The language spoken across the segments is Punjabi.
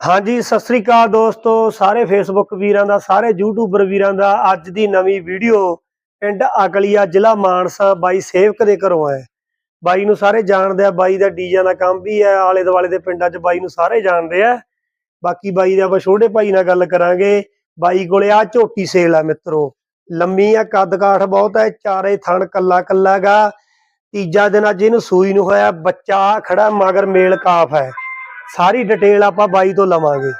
ਹਾਂਜੀ, ਸਤਿ ਸ੍ਰੀ ਅਕਾਲ ਦੋਸਤੋ। ਸਾਰੇ ਫੇਸਬੁੱਕ ਵੀਰਾਂ ਦਾ, ਸਾਰੇ ਯੂਟਿਊਬਰ ਵੀਰਾਂ ਦਾ ਅੱਜ ਦੀ ਨਵੀਂ ਵੀਡੀਓ ਪਿੰਡ ਅਕਲੀਆ ਜ਼ਿਲ੍ਹਾ ਮਾਨਸਾ ਬਾਈ ਸੇਵਕ ਦੇ ਘਰੋਂ ਹੈ। ਬਾਈ ਨੂੰ ਸਾਰੇ ਜਾਣਦੇ ਆ, ਬਾਈ ਦਾ ਡੀਜਿਆਂ ਦਾ ਕੰਮ ਵੀ ਹੈ, ਆਲੇ ਦੁਆਲੇ ਦੇ ਪਿੰਡਾਂ 'ਚ ਬਾਈ ਨੂੰ ਸਾਰੇ ਜਾਣਦੇ ਆ। ਬਾਕੀ ਬਾਈ ਦੇ ਆਪਾਂ ਛੋਟੇ ਭਾਈ ਨਾਲ ਗੱਲ ਕਰਾਂਗੇ। ਬਾਈ ਕੋਲੇ ਆ ਝੋਟੀ ਸੇਲ ਆ ਮਿੱਤਰੋ। ਲੰਮੀ ਆ, ਕੱਦ ਕਾਠ ਬਹੁਤ ਹੈ, ਚਾਰੇ ਥਣ ਕੱਲਾ ਕੱਲਾ ਗਾ ਤੀਜਾ ਦਿਨ ਅੱਜ ਇਹਨੂੰ ਸੂਈ ਨੂੰ ਹੋਇਆ ਬੱਚਾ ਆਹ ਖੜਾ, ਮਗਰ ਮੇਲ ਕਾਫ ਹੈ। ਸਾਰੀ ਡਿਟੇਲ ਆਪਾਂ ਬਾਈ ਤੋਂ ਲਵਾਂਗੇ।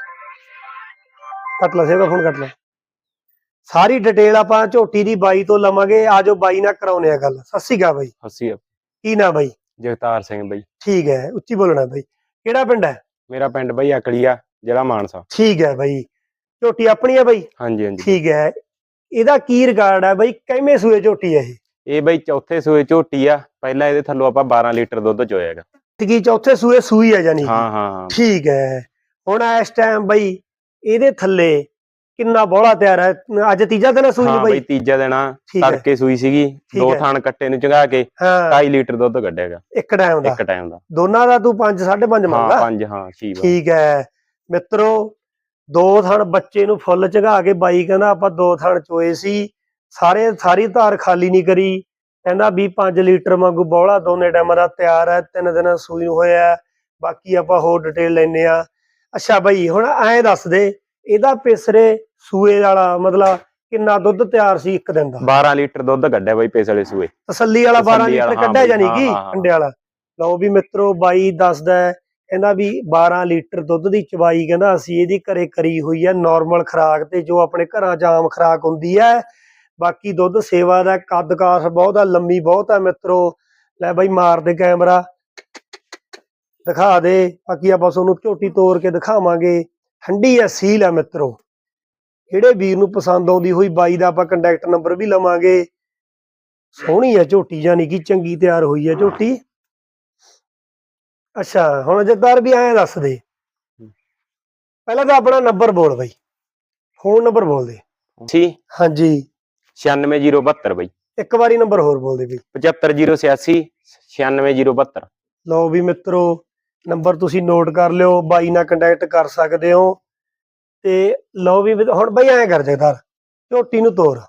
ਕੱਟ ਲਾ ਸੇਵਾ ਫੋਨ ਕੱਟ ਲਾ। ਸਾਰੀ ਡਿਟੇਲ ਆਪਾਂ ਝੋਟੀ ਦੀ ਬਾਈ ਤੋਂ ਲਵਾਂਗੇ। ਆਜੋ ਬਾਈ ਨਾਲ ਕਰਾਉਨੇ ਆ ਗੱਲ। ਸ਼੍ਰੀ ਅਕਾਲ ਬਾਈ। ਅਸੀਂ ਕੀ ਨਾ ਬਾਈ? ਜਗਤਾਰ ਸਿੰਘ ਬਈ। ਠੀਕ ਹੈ ਉੱਚੀ ਬੋਲਣਾ ਬਾਈ। ਕਿਹੜਾ ਪਿੰਡ ਹੈ? ਮੇਰਾ ਪਿੰਡ ਬਈ ਅਕਲੀਆ ਜ਼ਿਲ੍ਹਾ ਮਾਨਸਾ। ਠੀਕ ਹੈ ਬਾਈ। ਝੋਟੀ ਆਪਣੀ ਹੈ ਬਾਈ? ਹਾਂਜੀ ਹਾਂਜੀ। ਠੀਕ ਹੈ। ਇਹਦਾ ਕੀ ਰਿਕਾਰਡ ਹੈ ਬਾਈ? ਕਿਵੇਂ ਸੂਏ ਝੋਟੀ ਹੈ ਇਹ? ਇਹ ਬਈ ਚੌਥੇ ਸੂਏ ਝੋਟੀ ਆ। ਪਹਿਲਾਂ ਇਹਦੇ ਥੱਲੋਂ ਆਪਾਂ 12 ਲੀਟਰ ਦੁੱਧ ਚੋਇਆਗਾ ਕੀ ਚੌਥੇ ਸੂਏ ਸੂਈ ਹੈ ਜਾਨੀ? ਹਾਂ ਹਾਂ ਹਾਂ। ਠੀਕ ਹੈ ਹੁਣ ਇਸ ਟਾਈਮ ਬਾਈ ਇਹਦੇ ਥੱਲੇ ਕਿੰਨਾ ਬੋਲਾ ਤਿਆਰ ਹੈ ਅੱਜ ਤੀਜਾ ਦਿਨ ਹੈ ਸੂਈ ਨੂੰ ਹਾਂ ਬਈ। ਬਾਈ ਤੀਜਾ ਦਿਨ ਹੈ ਤੜਕੇ ਸੂਈ ਸੀਗੀ। ਦੋ ਹੈ। ਥਾਣ ਕੱਟੇ ਨੂੰ ਚੰਗਾ ਕੇ ਹਾਂ। 2.5 ਲੀਟਰ ਦੁੱਧ ਕੱਢਿਆਗਾ। ਇੱਕ ਟਾਈਮ ਦਾ। ਇੱਕ ਟਾਈਮ ਦਾ। ਦੋਨਾਂ ਦਾ ਤੂੰ 5 5.5 ਹਾਂ ਮੰਗਦਾ ਹਾਂ ਛੀ ਵਾ। ਠੀਕ ਹੈ ਮਿੱਤਰੋ ਦੋ ਥਣ ਬੱਚੇ ਨੂੰ ਫੁੱਲ ਝਗਾ ਕੇ ਬਾਈ ਕਹਿੰਦਾ ਆਪਾਂ ਦੋ ਥਣ ਚੋਏ ਸੀ। ਸਾਰੇ ਸਾਰੀ ਧਾਰ ਖਾਲੀ ਨਹੀਂ ਕਰੀ। ਕਹਿੰਦਾ ਵੀ 5 ਲੀਟਰ ਵਾਂਗੂ ਬੋਲਾ ਦੋਨੇ ਟਾਈਮਾਂ ਦਾ ਤਿਆਰ ਹੈ ਤਿੰਨ ਦਿਨ ਸੂਈ ਨੂੰ ਹੋਇਆ। ਬਾਕੀ ਆਪਾਂ ਹੋਰ ਡਿਟੇਲ ਲੈਨੇ ਆ ਅੱਛਾ ਬਾਈ ਹੁਣ ਐਂ ਦੱਸ ਦੇ ਇਹਦਾ ਪਿਸਰੇ ਸੂਏ ਵਾਲਾ ਮਤਲਬ ਕਿੰਨਾ ਦੁੱਧ ਤਿਆਰ ਸੀ ਇੱਕ ਦਿਨ ਦਾ? 12 ਲੀਟਰ ਦੁੱਧ ਕੱਢਿਆ ਬਈ ਪੈਸਲੇ ਸੂਏ। ਤਸੱਲੀ ਵਾਲਾ 12 ਤਸੱਲੀ ਲੀਟਰ ਕੱਢਿਆ ਜਾਨੀ ਕਿ ਅੰਡੇ ਵਾਲਾ? ਲਓ ਵੀ ਮਿੱਤਰੋ ਬਾਈ ਦੱਸਦਾ ਕਹਿੰਦਾ ਵੀ 12 ਲੀਟਰ ਦੁੱਧ ਦੀ ਚਵਾਈ ਕਹਿੰਦਾ ਅਸੀਂ ਇਹਦੀ ਘਰੇ ਕਰੀ ਹੋਈ ਹੈ ਨਾਰਮਲ ਖੁਰਾਕ ਤੇ ਜੋ ਆਪਣੇ ਘਰਾਂ 'ਚ ਆਮ ਖੁਰਾਕ ਹੁੰਦੀ ਹੈ ਬਾਕੀ ਦੁੱਧ ਸੇਵਾ ਦਾ ਕੱਦ ਕਾਠ ਬਹੁਤ ਆ ਲੰਮੀ ਬਹੁਤ ਆ ਮਿੱਤਰੋ। ਲੈ ਬਾਈ ਮਾਰ ਦੇ ਕੈਮਰਾ। ਦਿਖਾ ਦੇ ਬਾਕੀ ਆਪਾਂ ਤੁਹਾਨੂੰ ਝੋਟੀ ਤੋੜ ਕੇ ਦਿਖਾਵਾਂਗੇ। ਠੰਡੀ ਐ ਸੀਲ ਆ ਮਿੱਤਰੋ। ਜਿਹੜੇ ਵੀਰ ਨੂੰ ਪਸੰਦ ਆਉਂਦੀ ਹੋਈ ਬਾਈ ਦਾ ਆਪਾਂ ਕੰਟੈਕਟ ਨੰਬਰ ਵੀ ਲਵਾਂਗੇ। ਸੋਹਣੀ ਹੈ ਝੋਟੀ ਜਾਨੀ ਕਿ ਚੰਗੀ ਤਿਆਰ ਹੋਈ ਹੈ ਝੋਟੀ। ਅੱਛਾ ਹੁਣ ਜਗਦਾਰ ਵੀ ਐਂ ਦੱਸ ਦੇ। ਪਹਿਲਾਂ ਤਾਂ ਆਪਣਾ ਨੰਬਰ ਬੋਲ ਬਾਈ। ਫੋਨ ਨੰਬਰ ਬੋਲ ਦੇ। ਸੀ ਹਾਂਜੀ। 96072 ਬਈ। ਇੱਕ ਵਾਰੀ ਨੰਬਰ ਹੋਰ ਬੋਲ ਦੇ ਬਈ 75086 96072 ਲਓ ਵੀ ਮਿੱਤਰੋ ਨੰਬਰ ਤੁਸੀਂ ਨੋਟ ਕਰ ਲਿਓ ਬਾਈ ਨਾਲ ਕੰਟੈਕਟ ਕਰ ਸਕਦੇ ਹੋ। ਤੇ ਲਓ ਵੀ ਹੁਣ ਬਾਈ ਐਂ ਕਰ ਜਗਦਾਰ ਝੋਟੀ ਨੂੰ ਤੋਰ।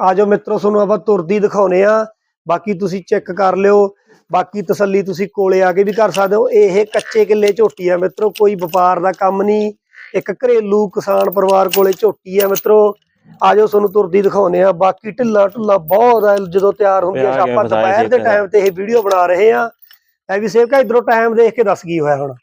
ਆਜੋ ਮਿੱਤਰੋ ਤੁਹਾਨੂੰ ਆਪਾਂ ਤੁਰਦੀ ਦਿਖਾਉਨੇ ਆ। ਬਾਕੀ ਤੁਸੀਂ ਚੈੱਕ ਕਰ ਲਿਓ। ਬਾਕੀ ਤਸੱਲੀ ਤੁਸੀਂ ਕੋਲੇ ਆ ਕੇ ਵੀ ਕਰ ਸਕਦੇ ਹੋ। ਇਹ ਕੱਚੇ ਕਿੱਲੇ ਝੋਟੀ ਆ ਮਿੱਤਰੋ ਕੋਈ ਵਪਾਰ ਦਾ ਕੰਮ ਨਹੀਂ। ਇੱਕ ਘਰੇਲੂ ਕਿਸਾਨ ਪਰਿਵਾਰ ਕੋਲੇ ਝੋਟੀ ਆ ਮਿੱਤਰੋ। ਆਜੋ ਤੁਹਾਨੂੰ ਤੁਰਦੀ ਦਿਖਾਉਨੇ ਆ ਬਾਕੀ ਢਿੱਲਾ ਢੁੱਲਾ ਬਹੁਤ ਆ ਜਦੋਂ ਤਿਆਰ ਹੁੰਦੀ ਆ ਆਪਾਂ ਦੁਪਹਿਰ ਦੇ ਟਾਈਮ ਤੇ ਇਹ ਵੀਡੀਓ ਬਣਾ ਰਹੇ ਆ ਐ ਵੀ ਸੇਵਕਾ ਇਧਰੋਂ ਟਾਈਮ ਦੇਖ ਕੇ ਦੱਸ ਕੀ ਹੋਇਆ ਹੁਣ।